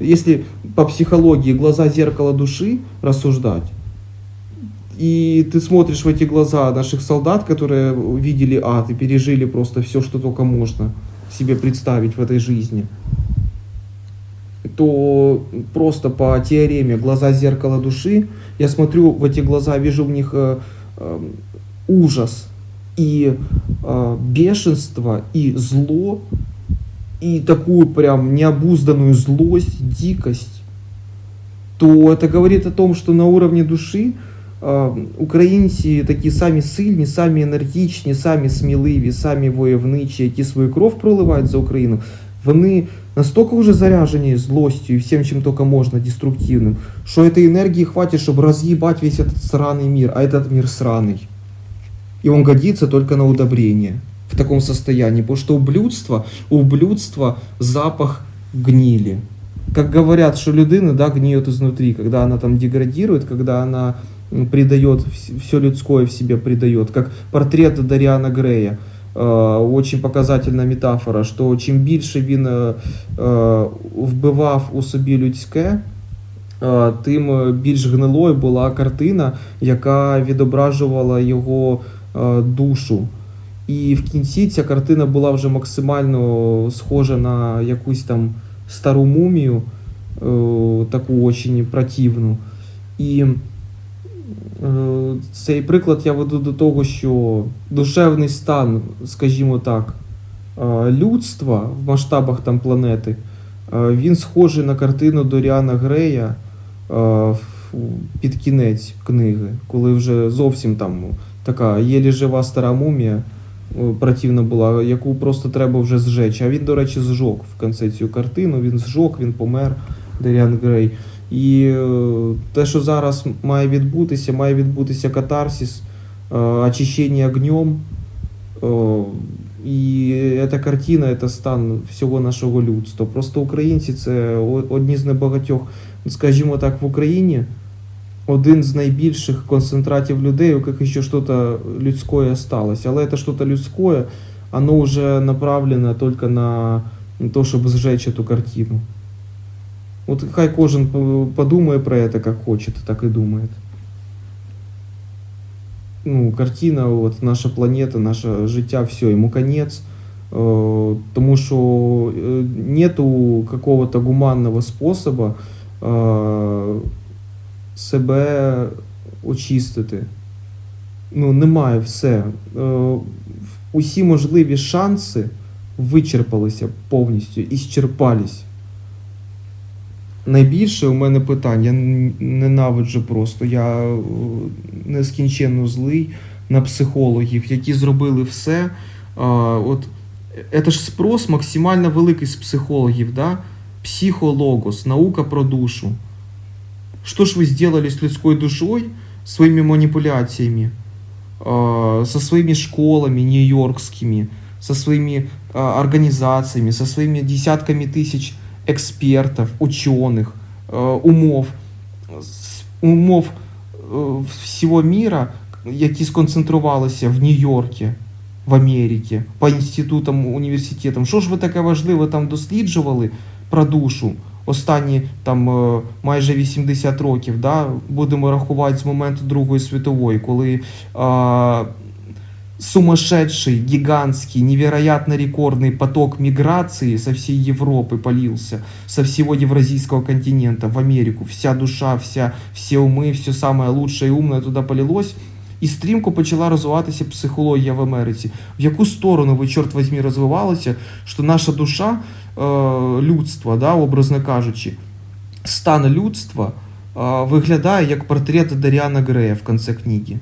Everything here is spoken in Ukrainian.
Если по психологии глаза зеркало души рассуждать, и ты смотришь в эти глаза наших солдат, которые видели ад и пережили просто все, что только можно себе представить в этой жизни, то просто по теореме глаза зеркало души, я смотрю в эти глаза, вижу в них э, э, ужас и э, бешенство и зло и такую прям необузданную злость, дикость, то это говорит о том, что на уровне души е, українці такі самі сильні, самі енергічні, самі сміливі, самі войовничі, які свою кров проливають за Україну, вони настільки вже заряжені злостю і всім, чим тільки можна, деструктивним, що этой энергии хватит, чтобы разъебать весь этот сраный мир, а этот мир сраный. И он годится только на удобрение В таком состоянии, потому что у блюдства, у блюдства запах гнили. Как говорят, что людина да, гниет изнутри, когда она там деградирует, когда она придает, все людское в себе придает, как портрет Даріана Грея. Е, Очень показательна метафора, що чим більше він е, вбивав у собі людське, е, тим більш гнилою була картина, яка відображувала його е, душу. І в кінці ця картина була вже максимально схожа на якусь там стару мумію, е, таку очень противну. І е, цей приклад я веду до того, що душевний стан, скажімо так, е, людства в масштабах там планети, він схожий на картину Доріана Грея під кінець книги, коли вже зовсім там така єлі жива стара мумія противна була, яку просто треба вже зжечь. А він, до речі, зжог в кінці цю картину, він зжог, він помер, Деріан Грей. І е, те, що зараз має відбутися, має відбутися катарсис, е, очищення огнем. Е, І ця картина це стан всього нашого людства. Просто українці це одні з небагатьох, скажімо так, в Україні один з найбільших концентратів людей, у яких ще щось людське осталось. Але це щось людське, оно вже направлено тільки на те, щоб зжечь эту картину. От хай кожен по- подумає про це, як хоче, так і думає. Ну, картина, от, наша планета, наше життя, все, йому конець. Е, Тому що е, нету какого-то гуманного способу е, себе очистити. Ну, немає все. Е, Усі можливі шанси вичерпалися повністю і щерпались. Найбільше у мене питань, я ненавиджу просто, я е, нескінченно злий на психологів, які зробили все. А, от, це ж спрос максимально великий з психологів, да? психологос, наука про душу. Что ж вы сделали с людской душой, своими манипуляциями, э, со своими школами нью-йоркскими, со своими э, организациями, со своими десятками тысяч экспертов, ученых, э, умов, с- умов э, всего мира, які сконцентрувалися в Нью-Йоркі, в Америці, по інститутам, університетам. Що ж ви таке важливе там досліджували про душу? Останні там е, майже 80 років, да, будемо рахувати з моменту Другої світової, коли е, сумасшедший, гигантский, невероятно рекордный поток миграции со всей Европы полился, со всего евразийского континента в Америку. Вся душа, вся, все умы, все самое лучшее и умное туда полилось. І стрімко почала розвиватися психологія в Америці. В яку сторону ви, чорт возьмі, розвивалися, що наша душа е, людства, да, образно кажучи, стан людства е, виглядає як портрет Даріана Грея в кінці книги.